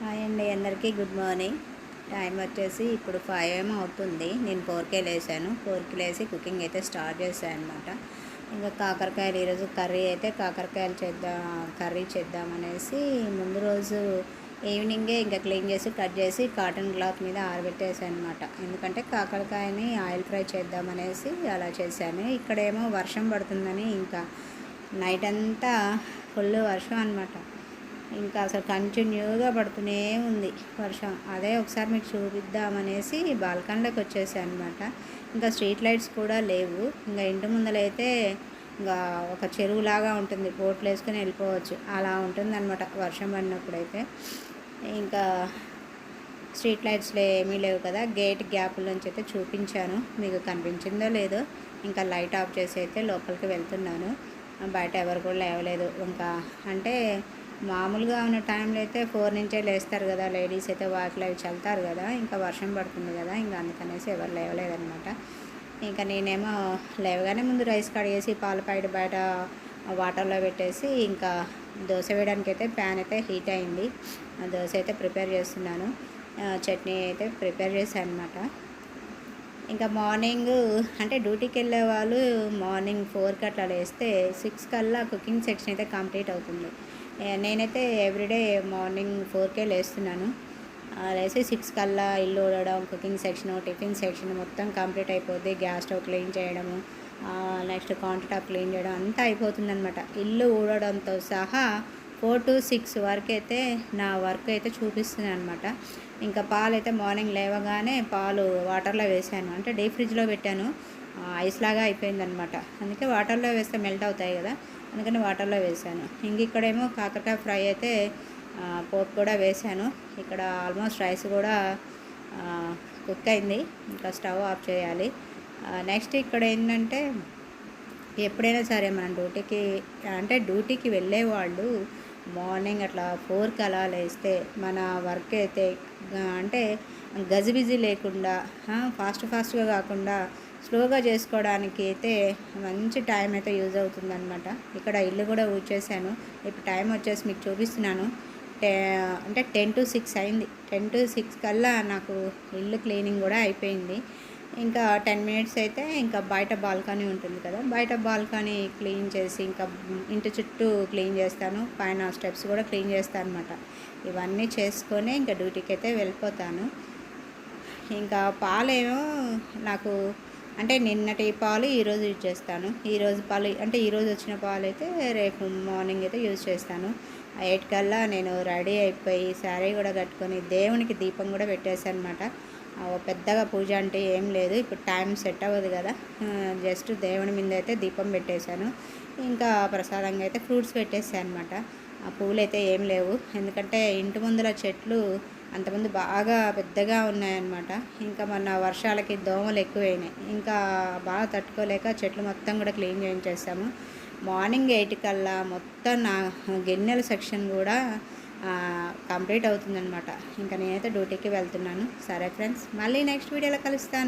Hi అండి అందరికీ good morning. Time వచ్చేసి ఇప్పుడు ఫైవ్ ఏం అవుతుంది. నేను ఫోర్కే లేసాను ఫోర్కి లేసి కుకింగ్ అయితే స్టార్ట్ చేశాను అనమాట ఇంకా కాకరకాయలు ఈరోజు కర్రీ అయితే కాకరకాయలు చేద్దాం కర్రీ చేద్దామనేసి ముందు రోజు ఈవినింగే ఇంకా క్లీన్ చేసి కట్ చేసి కాటన్ క్లాత్ మీద ఆరబెట్టేసాను అనమాట ఎందుకంటే కాకరకాయని ఆయిల్ ఫ్రై చేద్దామనేసి అలా చేశాను. ఇక్కడేమో వర్షం పడుతుందని ఇంకా నైట్ అంతా ఫుల్ వర్షం అనమాట ఇంకా అసలు కంటిన్యూగా పడుతూనే ఉంది వర్షం. అదే ఒకసారి మీకు చూపిద్దామనేసి బాల్కనీలోకి వచ్చేసాను అనమాట ఇంకా స్ట్రీట్ లైట్స్ కూడా లేవు. ఇంకా ఇంటి ముందలైతే ఇంకా ఒక చెరువులాగా ఉంటుంది. బోట్లు వేసుకొని వెళ్ళిపోవచ్చు. అలా ఉంటుంది అనమాట వర్షం పడినప్పుడైతే. ఇంకా స్ట్రీట్ లైట్స్లో ఏమీ లేవు కదా. గేట్ గ్యాప్లోంచి అయితే చూపించాను. మీకు కనిపించిందో లేదో ఇంకా లైట్ ఆఫ్ చేసి అయితే లోపలికి వెళ్తున్నాను. బయట ఎవరు కూడా లేవలేదు. ఇంకా అంటే మామూలుగా ఉన్న టైంలో అయితే ఫోర్ నుంచే లేస్తారు కదా లేడీస్ అయితే వాకిలు అవి చల్లుతారు కదా ఇంకా వర్షం పడుతుంది కదా ఇంకా అందుకనేసి ఎవరు లేవలేదనమాట ఇంకా నేనేమో లేవగానే ముందు రైస్ కడిగేసి పాల ప్యాకెట్ బయట వాటర్లో పెట్టేసి ఇంకా దోశ వేయడానికి అయితే ప్యాన్ అయితే హీట్ అయింది. ఆ దోశ అయితే ప్రిపేర్ చేస్తున్నాను. చట్నీ అయితే ప్రిపేర్ చేశాను అనమాట ఇంకా మార్నింగ్ అంటే డ్యూటీకి వెళ్ళే వాళ్ళు మార్నింగ్ ఫోర్కి అట్లా లేస్తే సిక్స్ కల్లా కుకింగ్ సెక్షన్ అయితే కంప్లీట్ అవుతుంది. నేనైతే ఎవ్రీడే మార్నింగ్ ఫోర్కే లేస్తున్నాను. లేసి సిక్స్ కల్లా ఇల్లు ఊడడం కుకింగ్ సెక్షన్ టిఫిన్ సెక్షన్ మొత్తం కంప్లీట్ అయిపోద్ది. గ్యాస్ స్టవ్ క్లీన్ చేయడము నెక్స్ట్ కౌంటర్ టాప్ క్లీన్ చేయడం అంతా అయిపోతుందనమాట ఇల్లు ఊడడంతో సహా ఫోర్ టు సిక్స్ వరకు అయితే నా వర్క్ అయితే చూపిస్తుంది అనమాట ఇంకా పాలు అయితే మార్నింగ్ లేవగానే పాలు వాటర్లో వేసాను. అంటే డీ ఫ్రిడ్జ్లో పెట్టాను. ఐస్ లాగా అయిపోయిందనమాట అందుకే వాటర్లో వేస్తే మెల్ట్ అవుతాయి కదా అందుకని వాటర్లో వేసాను. ఇంక ఇక్కడేమో కాకరకాయ ఫ్రై అయితే పోపు కూడా వేసాను. ఇక్కడ ఆల్మోస్ట్ రైస్ కూడా కుక్ అయింది. ఇంకా స్టవ్ ఆఫ్ చేయాలి. నెక్స్ట్ ఇక్కడ ఏంటంటే ఎప్పుడైనా సరే మనం డ్యూటీకి అంటే డ్యూటీకి వెళ్ళే వాళ్ళు మార్నింగ్ అట్లా ఫోర్కి అలా లేస్తే మన వర్క్ అయితే అంటే గజిబిజి లేకుండా ఫాస్ట్ ఫాస్ట్గా కాకుండా స్లోగా చేసుకోవడానికి అయితే మంచి టైం అయితే యూజ్ అవుతుందన్నమాట. ఇక్కడ ఇల్లు కూడా ఊడ్చేసాను. ఇప్పుడు టైం వచ్చేసి మీకు చూపిస్తున్నాను. టే అంటే టెన్ టు సిక్స్ అయింది. టెన్ టు సిక్స్ కల్లా నాకు ఇల్లు క్లీనింగ్ కూడా అయిపోయింది. ఇంకా టెన్ మినిట్స్ అయితే ఇంకా బయట బాల్కనీ ఉంటుంది కదా. బయట బాల్కనీ క్లీన్ చేసి ఇంకా ఇంటి చుట్టూ క్లీన్ చేస్తాను. పైన స్టెప్స్ కూడా క్లీన్ చేస్తాను అనమాట ఇవన్నీ చేసుకొని ఇంకా డ్యూటీకి అయితే వెళ్ళిపోతాను. ఇంకా పాలేమో నాకు అంటే నిన్నటి పాలు ఈరోజు యూజ్ చేస్తాను. ఈరోజు పాలు అంటే ఈరోజు వచ్చిన పాలు అయితే రేపు మార్నింగ్ అయితే యూజ్ చేస్తాను. ఎయిట్ కల్లా నేను రెడీ అయిపోయి శారీ కూడా కట్టుకొని దేవునికి దీపం కూడా పెట్టేశాను అనమాట పెద్దగా పూజ అంటే ఏం లేదు. ఇప్పుడు టైం సెట్ అవ్వదు కదా. జస్ట్ దేవుని మీద అయితే దీపం పెట్టేశాను. ఇంకా ప్రసాదంగా అయితే ఫ్రూట్స్ పెట్టేసాను అనమాట ఆ పువ్వులు అయితే ఏం లేవు. ఎందుకంటే ఇంటి ముందుల చెట్లు అంతమంది బాగా పెద్దగా ఉన్నాయన్నమాట. ఇంకా మొన్న వర్షాలకి దోమలు ఎక్కువైనాయి. ఇంకా బాగా తట్టుకోలేక చెట్లు మొత్తం కూడా క్లీన్ చేయించేసాము. మార్నింగ్ ఎయిట్ కల్లా మొత్తం నా గిన్నెల సెక్షన్ కూడా కంప్లీట్ అవుతుందన్నమాట. ఇంకా నేనైతే డ్యూటీకి వెళ్తున్నాను. సరే ఫ్రెండ్స్ మళ్ళీ నెక్స్ట్ వీడియోలో కలుస్తాను.